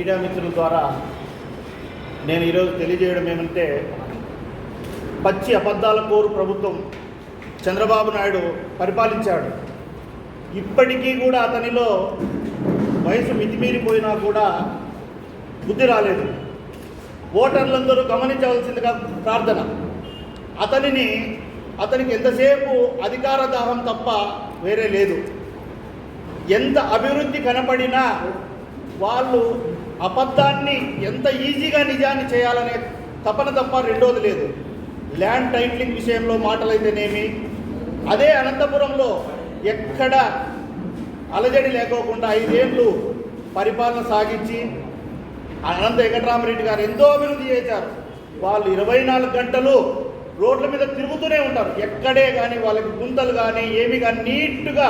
Media మిత్రుల ద్వారా నేను ఈరోజు తెలియజేయడం ఏమంటే పచ్చి అబద్ధాల కోరు ప్రభుత్వం చంద్రబాబు నాయుడు పరిపాలించాడు. ఇప్పటికీ కూడా అతనిలో వయసు మితిమీరిపోయినా కూడా బుద్ధి రాలేదు. ఓటర్లందరూ గమనించవలసిందిగా ప్రార్థన. అతనిని అతనికి ఎంతసేపు అధికార దాహం తప్ప వేరే లేదు. ఎంత అభివృద్ధి కనపడినా వాళ్ళు అబద్ధాన్ని ఎంత ఈజీగా నిజాన్ని చేయాలనే తపన తప్ప రెండోది లేదు. ల్యాండ్ టైటిలింగ్ విషయంలో మాటలైతేనేమి? అదే అనంతపురంలో ఎక్కడ అలజడి లేకోకుండా ఐదేళ్ళు పరిపాలన సాగించి అనంత వెంకటరామరెడ్డి గారు ఎంతో అభివృద్ధి చేశారు. వాళ్ళు ఇరవై నాలుగు గంటలు రోడ్ల మీద తిరుగుతూనే ఉంటారు. ఎక్కడే కానీ వాళ్ళకి గుంతలు కానీ ఏమి కానీ నీట్గా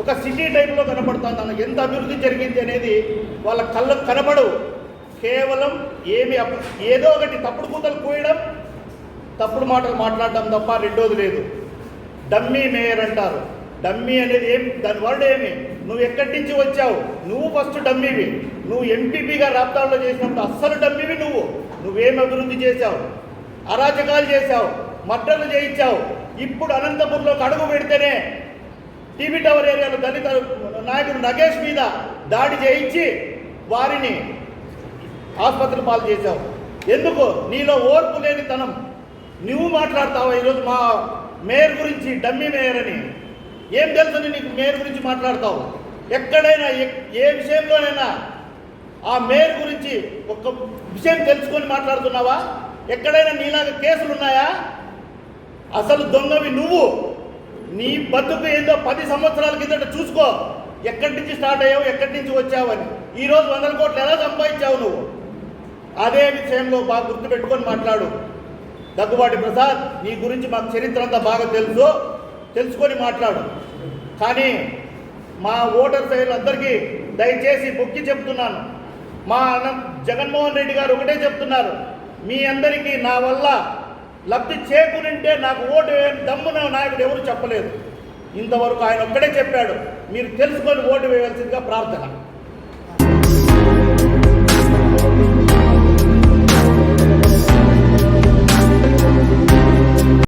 ఒక సిటీ టైప్లో కనపడుతుంది. అన్న ఎంత అభివృద్ధి జరిగింది అనేది వాళ్ళ కళ్ళకు కనబడవు కేవలం ఏమి ఏదో ఒకటి తప్పుడు కూతలు కూయడం తప్పుడు మాటలు మాట్లాడడం తప్ప రెండోది లేదు. డమ్మీ మేయర్ అంటారు. డమ్మీ అనేది ఏం దాని వర్డ్ ఏమి? నువ్వు ఎక్కడి నుంచి వచ్చావు? నువ్వు ఫస్ట్ డమ్మీవి. నువ్వు ఎంపీపీగా రాప్తాడులో చేసినప్పుడు అస్సలు డమ్మీవి నువ్వు. నువ్వేం అభివృద్ధి చేశావు? అరాచకాలు చేశావు? మర్డర్లు చేయించావు? ఇప్పుడు అనంతపురంలోకి అడుగు పెడితేనే టీవీ టవర్ ఏరియాలో దళిత నాయకుడు నగేష్ మీద దాడి చేయించి వారిని ఆసుపత్రి పాలు చేశావు. ఎందుకు? నీలో ఓర్పు లేని తనం నువ్వు మాట్లాడతావా? ఈరోజు మా మేయర్ గురించి డమ్మీ మేయర్ అని. ఏం తెలుసని నీకు మేయర్ గురించి మాట్లాడతావు? ఎక్కడైనా ఏ విషయంలోనైనా ఆ మేయర్ గురించి ఒక విషయం తెలుసుకొని మాట్లాడుతున్నావా? ఎక్కడైనా నీలాగా కేసులు ఉన్నాయా అసలు దొంగవి నువ్వు. నీ బతుకు ఏందో పది సంవత్సరాల కిందట చూసుకో. ఎక్కడి నుంచి స్టార్ట్ అయ్యావు ఎక్కడి నుంచి వచ్చావని. ఈరోజు వందల కోట్లు ఎలా సంపాదించావు నువ్వు? అదే విషయంలో బాగా గుర్తుపెట్టుకొని మాట్లాడు. దగ్గుబాటి ప్రసాద్ నీ గురించి మాకు చరిత్ర అంతా బాగా తెలుసు. తెలుసుకొని మాట్లాడు. కానీ మా ఓటర్ అందరికీ దయచేసి బొక్కి చెప్తున్నాను. మా అన్న జగన్మోహన్ రెడ్డి గారు ఒకటే చెప్తున్నారు. మీ అందరికీ నా వల్ల లబ్ధి చేకూరింటే నాకు ఓటు వేయని దమ్మున నాయకుడు ఎవరు చెప్పలేదు. ఇంతవరకు ఆయన ఒక్కడే చెప్పాడు మీరు తెలుసుకొని ఓటు వేయవలసిందిగా ప్రార్థన.